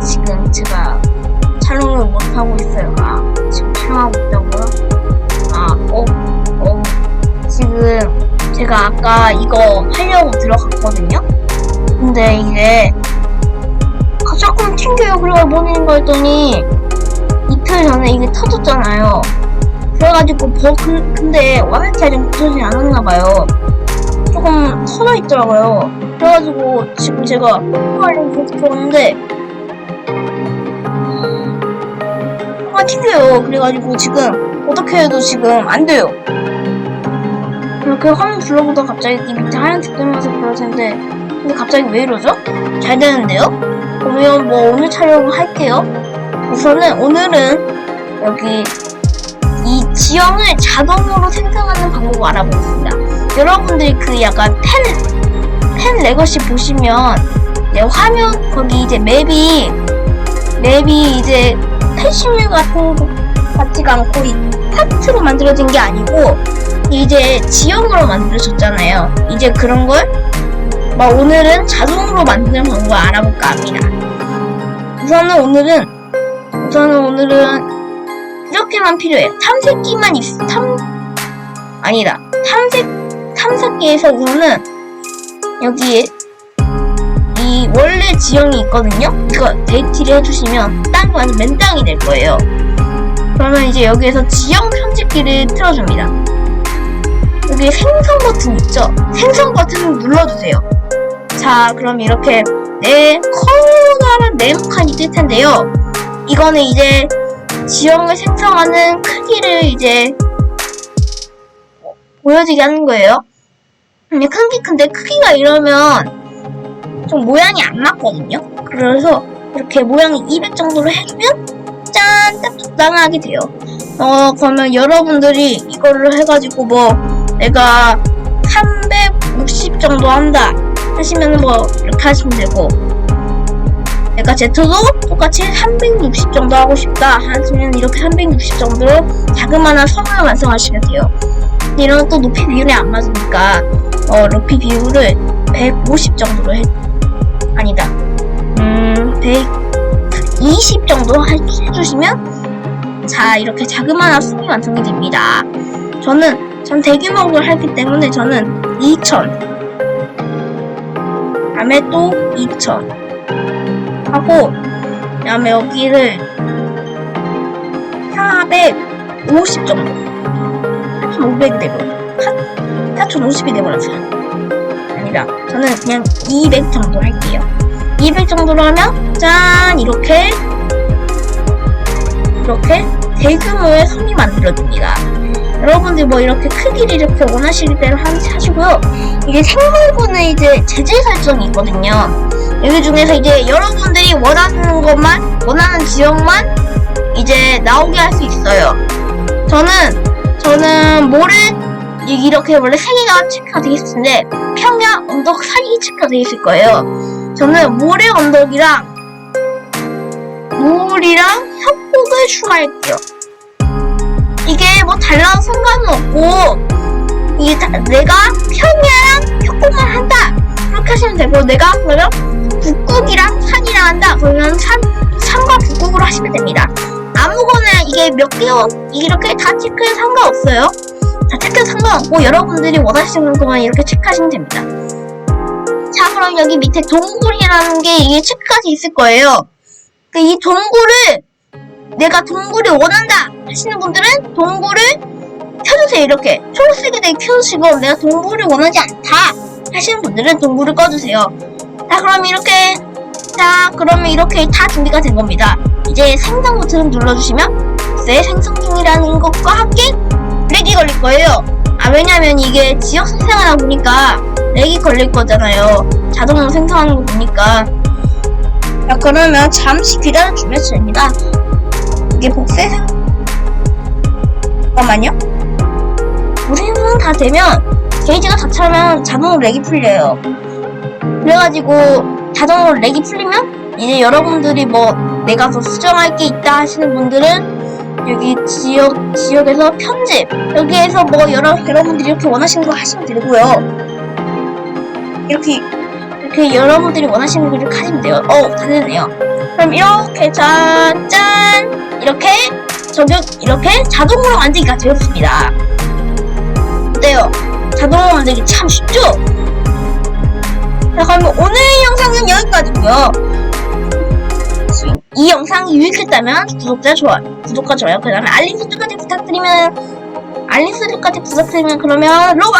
지금 제가 촬영을 못 하고 있어요. 아 지금 촬영하고 있다고요? 아 어, 어 지금 제가 아까 이거 하려고 들어갔거든요. 근데 이게 아, 조금 튕겨요. 그리고 모니는 거 했더니 이틀 전에 이게 터졌잖아요. 그래가지고 버 근- 근데 완벽히 아직 붙어지지 않았나 봐요. 조금 터져 있더라고요. 그래가지고 지금 제가 하려고 계속 들었는데 아 튕겨요. 그래가지고 지금 어떻게 해도 지금 안 돼요. 이렇게 화면 불러보다 갑자기 이 밑에 하얀색 뜨면서 그럴 텐데 근데 갑자기 왜 이러죠? 잘 되는데요? 그러면 뭐 오늘 촬영을 할게요. 우선은 오늘은 여기 이 지형을 자동으로 생성하는 방법을 알아보겠습니다. 여러분들이 그 약간 펜, 펜 레거시 보시면 이제 화면 거기 이제 맵이 맵이 이제 펜실류 같은 거 같지가 않고 이 파트로 만들어진 게 아니고 이제 지형으로 만들어졌잖아요. 이제 그런 걸 막 오늘은 자동으로 만드는 방법을 알아볼까 합니다. 우선은 오늘은 우선은 오늘은 이렇게만 필요해요. 탐색기만 있, 탐, 아니다. 탐색, 탐색기에서 우선은 여기에 이 원래 지형이 있거든요? 이거 데이트를 해주시면 땅이 완전 맨 땅이 될 거예요. 그러면 이제 여기에서 지형 편집기를 틀어줍니다. 여기 생성 버튼 있죠? 생성 버튼을 눌러주세요. 자, 그럼 이렇게 네, 커다란 네모칸이 뜰 텐데요. 이거는 이제 지형을 생성하는 크기를 이제 보여지게 하는 거예요. 근데 크기 근데 크기가 이러면 좀 모양이 안 맞거든요. 그래서 이렇게 모양이 200 정도로 해주면 짠! 딱 적당하게 돼요. 어 그러면 여러분들이 이거를 해가지고 뭐 내가 360 정도 한다 하시면 뭐 이렇게 하시면 되고 내가 제트도 똑같이 360 정도 하고 싶다 하시면 이렇게 360 정도로 자그마한 성을 완성하시면 돼요. 이런 또 높이 비율이 안 맞으니까 어, 높이 비율을 150 정도로 해 아니다. 음 120 정도 해, 해주시면 자 이렇게 자그마한 성이 완성이 됩니다. 저는 전 대규모로 하기 때문에 저는 2000 다음에 또 2000 하고 그 다음에 여기를 450 정도. 4,500 되고 4,050이 되버렸어 아니다. 저는 그냥 200 정도 할게요. 200 정도로 하면 짠! 이렇게. 이렇게 대규모의 섬이 만들어집니다. 여러분들 뭐 이렇게 크기를 이렇게 원하시는 대로 하- 하시고요. 이게 생성분은 이제 재질 설정이 있거든요. 여기 중에서 이제 여러분들이 원하는 것만 원하는 지역만 이제 나오게 할 수 있어요. 저는 저는 모래 이- 이렇게 원래 세 개가 체크가 되어 있는데 평야 언덕 사이 체크가 되어 있을 거예요. 저는 모래 언덕이랑 물이랑 협곡을 추가할게요. 이게 뭐 달라도 상관은 없고 다- 내가 평야랑 협곡만 한다 그렇게 하시면 되고 내가 그러면 북극이랑 산이랑 한다. 그러면 산, 산과 북극으로 하시면 됩니다. 아무거나 이게 몇 개, 이렇게 다 체크해 상관없어요. 다 체크해 상관없고, 여러분들이 원하시는 것만 이렇게 체크하시면 됩니다. 자, 그럼 여기 밑에 동굴이라는 게 이게 체크가 돼 있을 거예요. 그이 동굴을, 내가 동굴을 원한다! 하시는 분들은 동굴을 켜주세요, 이렇게. 초록색에다 켜주시고, 내가 동굴을 원하지 않다! 하시는 분들은 동굴을 꺼주세요. 자 그럼 이렇게 자 그러면 이렇게 다 준비가 된 겁니다 이제 생성 버튼을 눌러주시면 새 생성 중이라는 것과 함께 걸릴 거예요. 아 왜냐면 이게 지역 생성하다 보니까 렉이 걸릴 거잖아요. 자동으로 생성하는 거 보니까. 자 그러면 잠시 기다려주면 됩니다. 이게 복세 생 잠깐만요. 우리 생성 다 되면 게이지가 다 차면 자동으로 렉이 풀려요. 그래가지고 자동으로 렉이 풀리면 이제 여러분들이 뭐 내가 더 수정할 게 있다 하시는 분들은 여기 지역 지역에서 편집 여기에서 뭐 여러 여러분들이 이렇게 원하시는 거 하시면 되고요. 이렇게 이렇게 여러분들이 원하시는 걸 이렇게 하시면 돼요. 어, 다 되네요. 그럼 이렇게 짠, 짠 이렇게 저격 이렇게 자동으로 만들기가 되었습니다. 어때요? 자동으로 만들기 참 쉽죠? 자 그럼 오늘 영상은 여기까지고요. 이 영상이 유익했다면 구독자 좋아 구독과 좋아요 그 다음에 알림 설정까지 부탁드리면 알림 설정까지 부탁드리면 그러면 로바